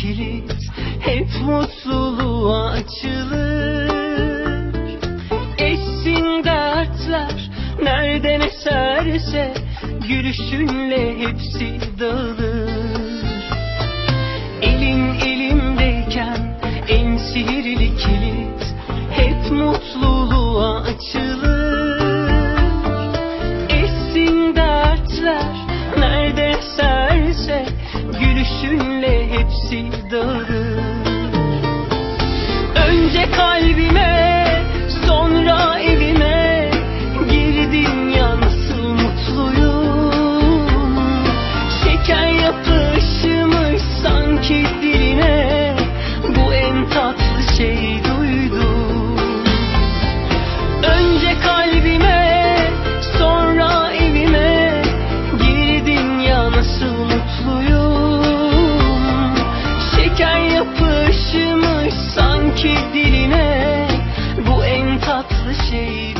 kilit hep mutluluğa açılır. Eşsin dertler nereden eserse gülüşünle hepsi dağılır. Elin elimdeyken en sihirli kilit hep mutluluğa açılır. Eşsin dertler nereden eserse Gülüşünle hepsi dağılır. Önce kalbime sanki diline Bu en tatlı şey